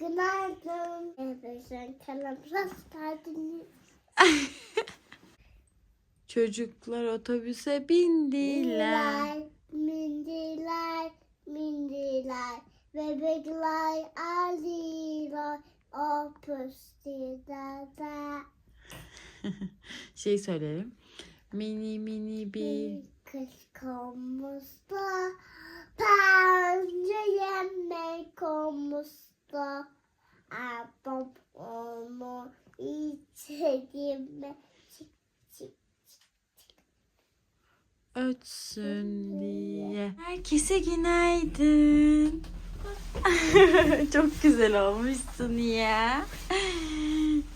Günaydın. Evet, sen kanalımıza geldiniz. Çocuklar otobüse bindiler. Mindiler, mindiler. Bebekler ağlıyor. O püstülerde. Şey söyleyelim. Mini mini bir kış konmuştu. Pence yemek konmuştu. Ablam onu içeriğime çık çık. ötsün diye. Herkese günaydın. Çok güzel olmuşsun ya.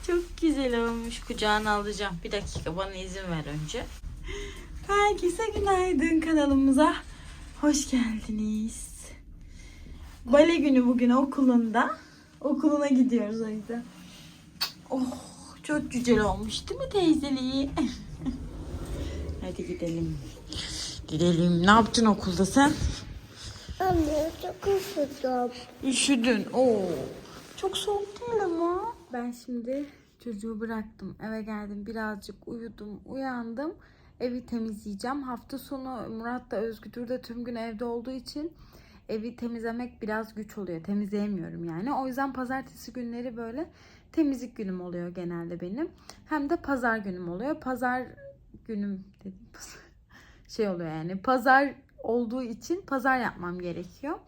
Çok güzel olmuş. Kucağına alacağım. Bir dakika bana izin ver önce. Herkese günaydın kanalımıza. Hoş geldiniz. Bale günü bugün okulunda. Okuluna gidiyoruz o yüzden. Oh çok güzel olmuş değil mi teyzeliği? Hadi gidelim. Gidelim. Ne yaptın okulda sen? Anne çok üşüdüm. Üşüdün. Oo. Çok soğuk değil ama. Ben şimdi çocuğu bıraktım. Eve geldim. Birazcık uyudum. Uyandım. Evi temizleyeceğim. Hafta sonu Murat da Özgür de tüm gün evde olduğu için evi temizlemek biraz güç oluyor. Temizleyemiyorum yani. O yüzden pazartesi günleri böyle temizlik günüm oluyor genelde benim. Hem de pazar günüm oluyor. Pazar günüm dedim. Şey oluyor yani. Pazar olduğu için pazar yapmam gerekiyor.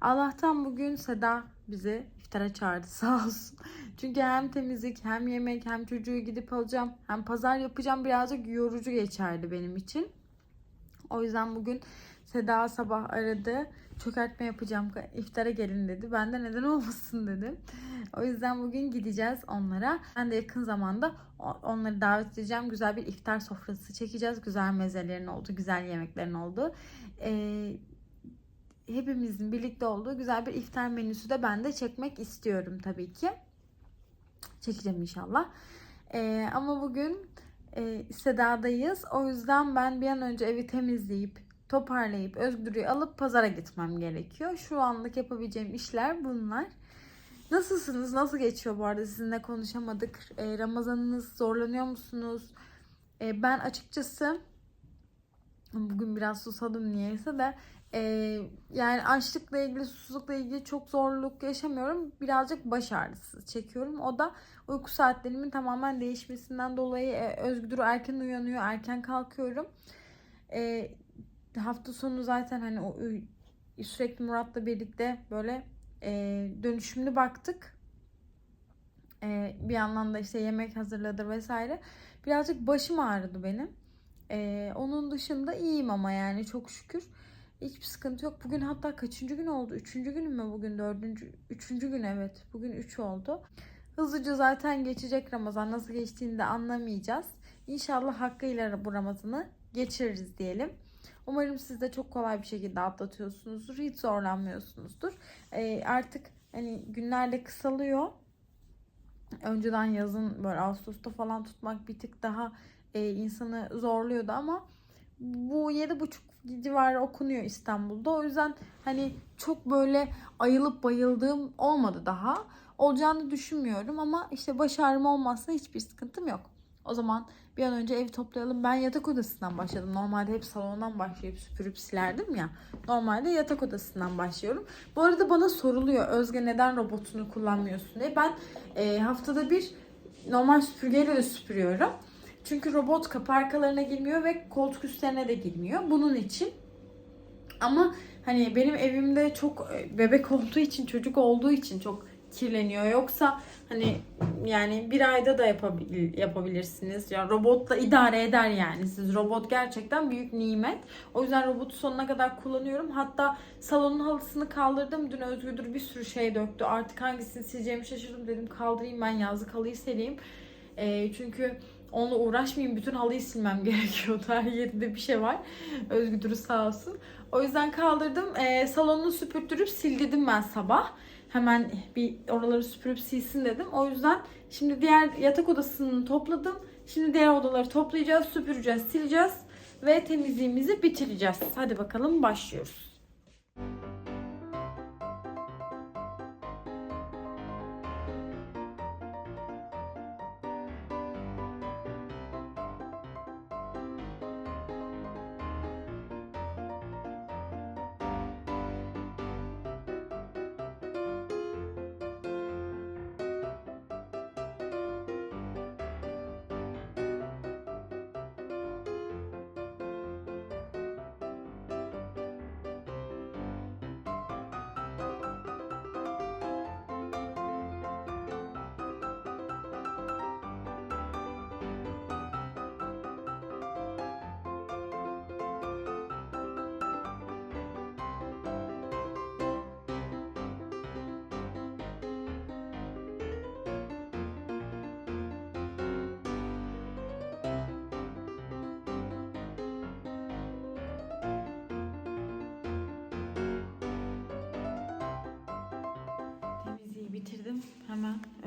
Allah'tan bugün Seda bizi iftara çağırdı sağ olsun. Çünkü hem temizlik hem yemek hem çocuğu gidip alacağım hem pazar yapacağım birazcık yorucu geçerdi benim için. O yüzden bugün Seda sabah aradı. Çökertme yapacağım. iftara gelin dedi. Ben de neden olmasın dedim. O yüzden bugün gideceğiz onlara. Ben de yakın zamanda onları davet edeceğim. Güzel bir iftar sofrası çekeceğiz. Güzel mezelerin olduğu, güzel yemeklerin olduğu. Ee, hepimizin birlikte olduğu güzel bir iftar menüsü de ben de çekmek istiyorum tabii ki. Çekeceğim inşallah. Ee, ama bugün e, Seda'dayız. O yüzden ben bir an önce evi temizleyip toparlayıp Özgür'ü alıp pazara gitmem gerekiyor. Şu anlık yapabileceğim işler bunlar. Nasılsınız? Nasıl geçiyor bu arada? Sizinle konuşamadık. Ee, Ramazanınız zorlanıyor musunuz? Ee, ben açıkçası bugün biraz susadım niyeyse de e, yani açlıkla ilgili, susuzlukla ilgili çok zorluk yaşamıyorum. Birazcık baş ağrısı çekiyorum. O da uyku saatlerimin tamamen değişmesinden dolayı e, Özgür erken uyanıyor, erken kalkıyorum. E, hafta sonu zaten hani o sürekli Murat'la birlikte böyle e, dönüşümlü baktık. E, bir yandan da işte yemek hazırladı vesaire. Birazcık başım ağrıdı benim. E, onun dışında iyiyim ama yani çok şükür. Hiçbir sıkıntı yok. Bugün hatta kaçıncı gün oldu? Üçüncü günüm mü bugün? Dördüncü, üçüncü gün evet. Bugün üç oldu. Hızlıca zaten geçecek Ramazan. Nasıl geçtiğini de anlamayacağız. İnşallah hakkıyla bu Ramazan'ı geçiririz diyelim. Umarım siz de çok kolay bir şekilde atlatıyorsunuzdur. Hiç zorlanmıyorsunuzdur. Ee, artık hani günler de kısalıyor. Önceden yazın böyle Ağustos'ta falan tutmak bir tık daha e, insanı zorluyordu ama bu yedi buçuk civarı okunuyor İstanbul'da. O yüzden hani çok böyle ayılıp bayıldığım olmadı daha. Olacağını düşünmüyorum ama işte baş ağrım olmazsa hiçbir sıkıntım yok. O zaman bir an önce ev toplayalım. Ben yatak odasından başladım. Normalde hep salondan başlayıp süpürüp silerdim ya. Normalde yatak odasından başlıyorum. Bu arada bana soruluyor Özge neden robotunu kullanmıyorsun diye. Ben e, haftada bir normal süpürgeyle süpürüyorum. Çünkü robot kapı arkalarına girmiyor ve koltuk üstlerine de girmiyor. Bunun için. Ama hani benim evimde çok e, bebek olduğu için, çocuk olduğu için çok kirleniyor. Yoksa hani yani bir ayda da yapabil, yapabilirsiniz. Yani robotla idare eder yani. Siz robot gerçekten büyük nimet. O yüzden robotu sonuna kadar kullanıyorum. Hatta salonun halısını kaldırdım. Dün Özgür bir sürü şey döktü. Artık hangisini sileceğimi şaşırdım. Dedim kaldırayım ben yazlık halıyı sereyim. E, çünkü onunla uğraşmayayım. Bütün halıyı silmem gerekiyordu. Her yerinde bir şey var. Özgür sağ olsun. O yüzden kaldırdım. E, salonunu süpürttürüp sildirdim ben sabah. Hemen bir oraları süpürüp silsin dedim. O yüzden şimdi diğer yatak odasını topladım. Şimdi diğer odaları toplayacağız, süpüreceğiz, sileceğiz ve temizliğimizi bitireceğiz. Hadi bakalım başlıyoruz.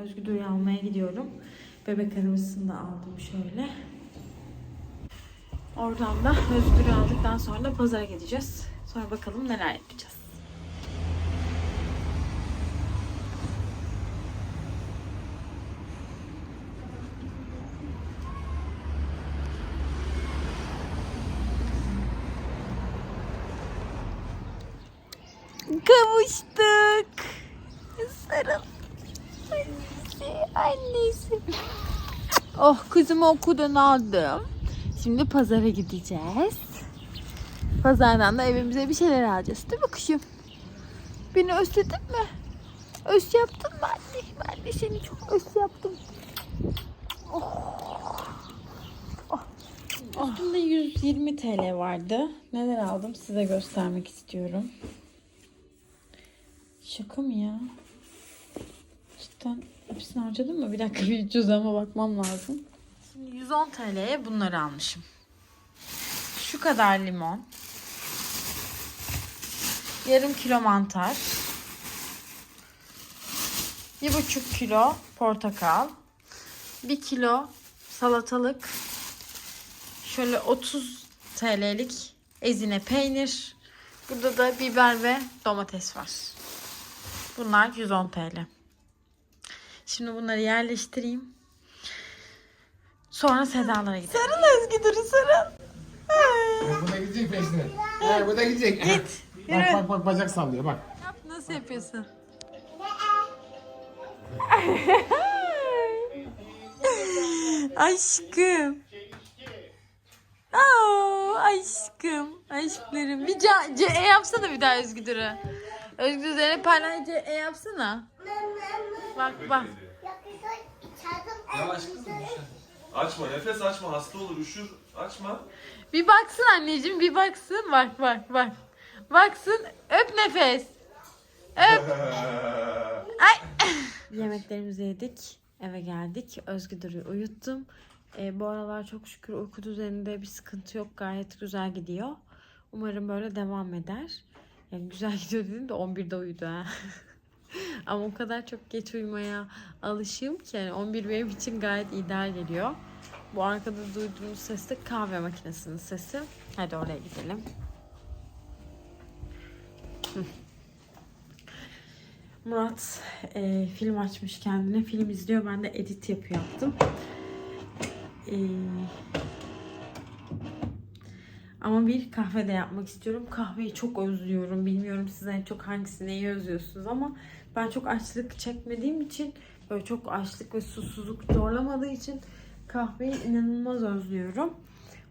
Özgür'ü almaya gidiyorum. Bebek arabasını da aldım şöyle. Oradan da Özgür'ü aldıktan sonra da pazara gideceğiz. Sonra bakalım neler yapacağız. Kavuştuk. Sarıl. Annesi, annesi. Oh kızımı okuldan aldım. Şimdi pazara gideceğiz. Pazardan da evimize bir şeyler alacağız. Değil mi kuşum? Beni özledin mi? Öz yaptın mı anne? Ben de seni çok öz yaptım. Oh. Oh. Üstümde 120 TL vardı. Neler aldım size göstermek istiyorum. Şaka mı ya? Cidden hepsini harcadın mı? Bir dakika bir cüzdanıma bakmam lazım. Şimdi 110 TL'ye bunları almışım. Şu kadar limon. Yarım kilo mantar. Bir buçuk kilo portakal. Bir kilo salatalık. Şöyle 30 TL'lik ezine peynir. Burada da biber ve domates var. Bunlar 110 TL. Şimdi bunları yerleştireyim. Sonra Sedalara gidelim. Sarıl Özgü Duru sarıl. Bu da gidecek peşine. He, bu da gidecek. Git. Bak bak bak bacak sallıyor bak. Yap nasıl yapıyorsun? aşkım. Aa, aşkım. Aşklarım. Bir C, C E yapsana bir daha Özgüdür'ü. Özgür Zeynep Parlay C E yapsana. Bak bak. Yavaş kızım. Açma nefes açma hasta olur üşür açma. Bir baksın anneciğim bir baksın. Bak bak bak. Baksın öp nefes. Öp. Ay. Yemeklerimizi yedik. Eve geldik. Özgür'ü uyuttum. Ee, bu aralar çok şükür uyku düzeninde bir sıkıntı yok. Gayet güzel gidiyor. Umarım böyle devam eder. Yani güzel gidiyor dedim de 11'de uyudu ha. Ama o kadar çok geç uyumaya alışığım ki yani 11 benim için gayet ideal geliyor. Bu arkada duyduğunuz ses de kahve makinesinin sesi. Hadi oraya gidelim. Murat e, film açmış kendine. Film izliyor. Ben de edit yapı yaptım. E, ama bir kahve de yapmak istiyorum. Kahveyi çok özlüyorum. Bilmiyorum siz en çok hangisini neyi özlüyorsunuz ama ben çok açlık çekmediğim için böyle çok açlık ve susuzluk zorlamadığı için kahveyi inanılmaz özlüyorum.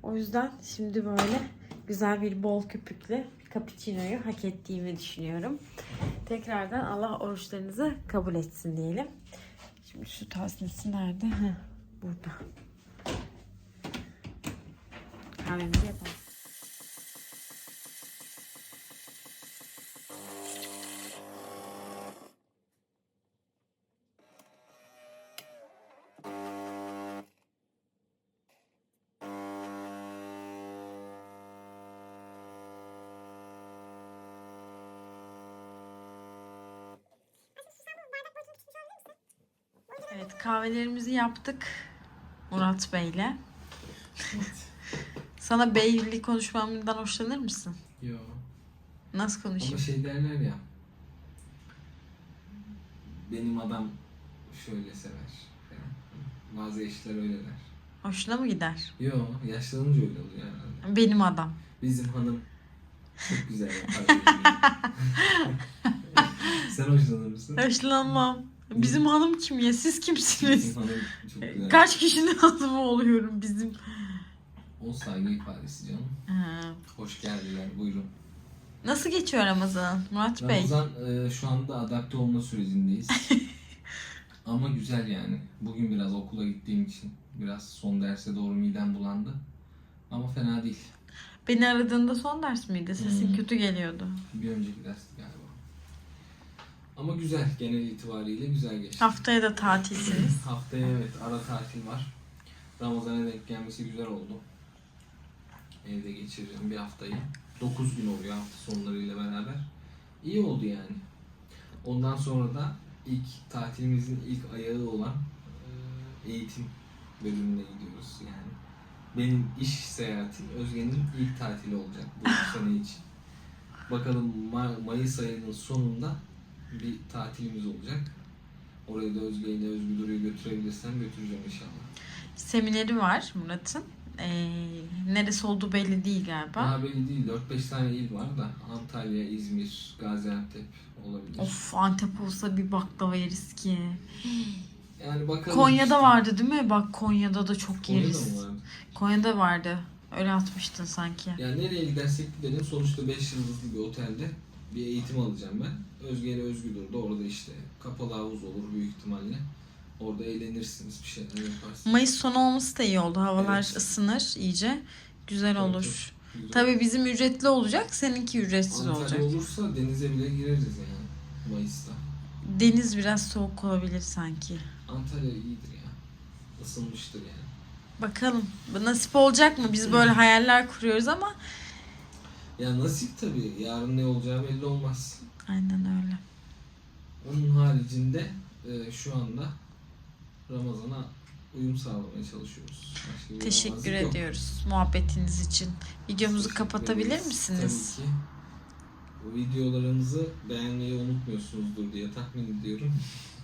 O yüzden şimdi böyle güzel bir bol köpüklü cappuccino'yu hak ettiğimi düşünüyorum. Tekrardan Allah oruçlarınızı kabul etsin diyelim. Şimdi şu tasnisi nerede? Heh, burada. Kahvemizi yapalım. Evet kahvelerimizi yaptık Murat Bey'le. Sana beyli konuşmamdan hoşlanır mısın? Yo. Nasıl Ama konuşayım? şey derler ya. Benim adam şöyle sever. falan. Bazı eşler öyle der. Hoşuna mı gider? Yo yaşlanınca öyle oluyor herhalde. Benim adam. Bizim hanım çok güzel yapar. Sen hoşlanır mısın? Hoşlanmam. Bizim hanım kim ya? Siz kimsiniz? Bizim hanım çok güzel. Kaç kişinin hanımı oluyorum bizim? O saygı ifadesi canım. Ha. Hoş geldiler buyurun. Nasıl geçiyor Ramazan Murat Bey? Ramazan e, şu anda adapte olma sürecindeyiz. Ama güzel yani. Bugün biraz okula gittiğim için biraz son derse doğru midem bulandı. Ama fena değil. Beni aradığında son ders miydi? Sesin Hmm. kötü geliyordu. Bir önceki dersti galiba. Ama güzel genel itibariyle güzel geçti. Haftaya da tatilsiniz. Haftaya evet ara tatil var. Ramazan'a denk gelmesi güzel oldu. Evde geçireceğim bir haftayı. 9 gün oluyor hafta sonlarıyla beraber. İyi oldu yani. Ondan sonra da ilk tatilimizin ilk ayağı olan e, eğitim bölümüne gidiyoruz yani. Benim iş seyahatim Özge'nin ilk tatili olacak bu sene için. Bakalım Ma- Mayıs ayının sonunda bir tatilimiz olacak. Oraya da Özge ile Özgür Duru'yu götürebilirsem götüreceğim inşallah. Semineri var Murat'ın. Ee, neresi olduğu belli değil galiba. Daha belli değil. 4-5 tane il var da Antalya, İzmir, Gaziantep olabilir. Of Antep olsa bir baklava yeriz ki. Yani bakalım. Konya'da işte. vardı değil mi? Bak Konya'da da çok Konya'da yeriz. mı vardı? Konya'da vardı. Öyle atmıştın sanki. Yani nereye gidersek gidelim sonuçta 5 yıldızlı bir otelde bir eğitim alacağım ben. Özge ile Özgür da orada işte kapalı havuz olur büyük ihtimalle. Orada eğlenirsiniz bir şeyler yaparsınız. Mayıs sonu olması da iyi oldu. Havalar Evet. ısınır iyice. Güzel Evet, olur. Güzel. Tabii bizim ücretli olacak. Seninki ücretsiz Antalya olacak. olursa denize bile gireriz yani Mayıs'ta. Deniz biraz soğuk olabilir sanki. Antalya iyidir ya. Isınmıştır yani. Bakalım. Nasip olacak mı? Biz böyle hayaller kuruyoruz ama Ya nasip tabii. Yarın ne olacağı belli olmaz. aynen öyle. Onun haricinde e, şu anda Ramazan'a uyum sağlamaya çalışıyoruz. Başka bir Teşekkür yaramazlık yok. ediyoruz muhabbetiniz için. Videomuzu Teşekkür kapatabilir ederiz. misiniz? Tabii ki. Bu videolarımızı beğenmeyi unutmuyorsunuzdur diye tahmin ediyorum.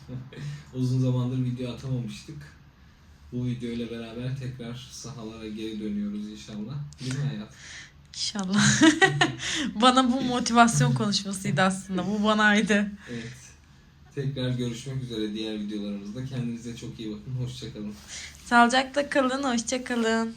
Uzun zamandır video atamamıştık. Bu video ile beraber tekrar sahalara geri dönüyoruz inşallah. Değil mi hayat? İnşallah. bana bu motivasyon konuşmasıydı aslında. Bu banaydı. Evet. Tekrar görüşmek üzere diğer videolarımızda. Kendinize çok iyi bakın. Hoşçakalın. Sağlıcakla kalın. Hoşça kalın.